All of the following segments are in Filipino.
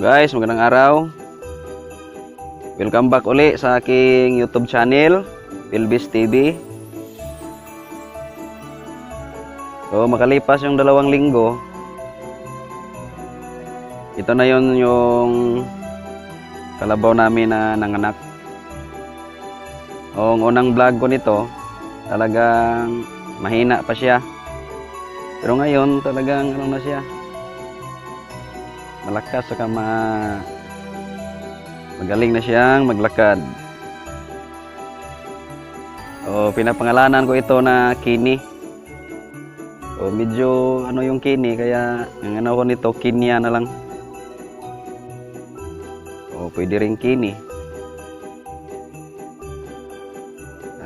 Guys, magandang araw. Welcome back uli sa aking YouTube channel, Pilbis TV. So, makalipas yung dalawang linggo, ito na yon yung kalabaw namin na nanganak. Ang unang vlog ko nito, talagang mahina pa siya. Pero ngayon, talagang ano na siya, malakas saka ma magaling na siyang maglakad. O pinapangalanan ko ito na Kini. O medyo ano yung Kini kaya ang ano ko nito Kinya na lang. O pwede rin Kini.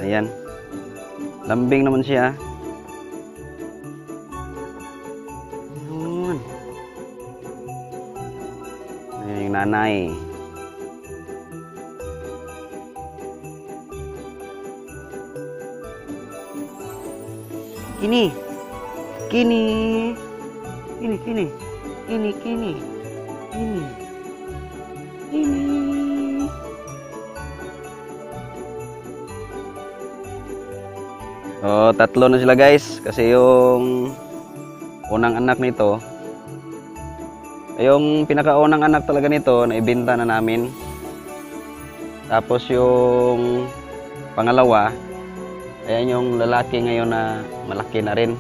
Ayan. Lambing naman siya. Nanay. Kini. Kini. Kini, kini. Kini, kini. Kini. Kini. Oh, tatlo na sila guys kasi yung unang anak nito yung pinakaunang anak talaga nito na ibenta na namin. Tapos yung pangalawa, ayan yung lalaki ngayon na malaki na rin.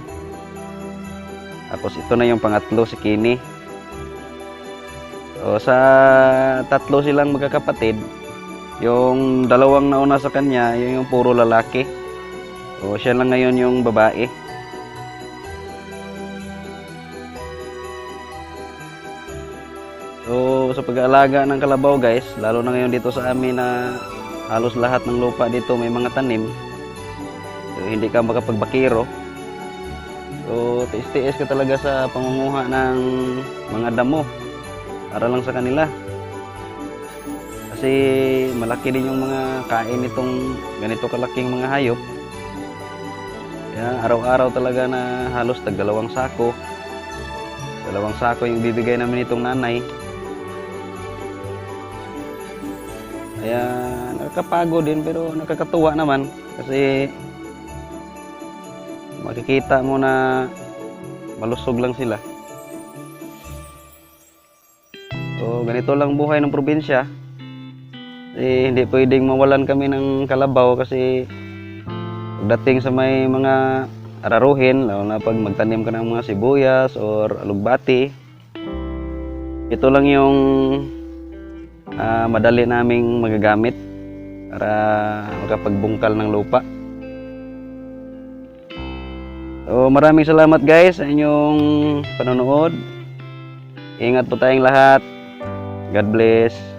Tapos ito na yung pangatlo si Kini. So, sa tatlo silang magkakapatid, yung dalawang nauna sa kanya, yun yung puro lalaki. So, siya lang ngayon yung babae. So, sa pag-aalaga ng kalabaw guys, lalo na ngayon dito sa amin na halos lahat ng lupa dito may mga tanim. So, hindi ka makapagbakiro. So, tiis-tiis ka talaga sa pangunguha ng mga damo para lang sa kanila. Kasi malaki din yung mga kain nitong ganito kalaking mga hayop. Kaya araw-araw talaga na halos tag dalawang sako. Dalawang sako yung bibigay namin itong nanay. Kaya nakakapagod din pero nakakatuwa naman kasi makikita mo na malusog lang sila. So, ganito lang buhay ng probinsya. Eh, hindi pwedeng mawalan kami ng kalabaw kasi pagdating sa may mga araruhin, lalo na pag magtanim ka ng mga sibuyas or alugbati, ito lang yung ah, madali naming magagamit para makapagbungkal ng lupa. So, maraming salamat guys sa inyong panonood. Ingat po tayong lahat. God bless.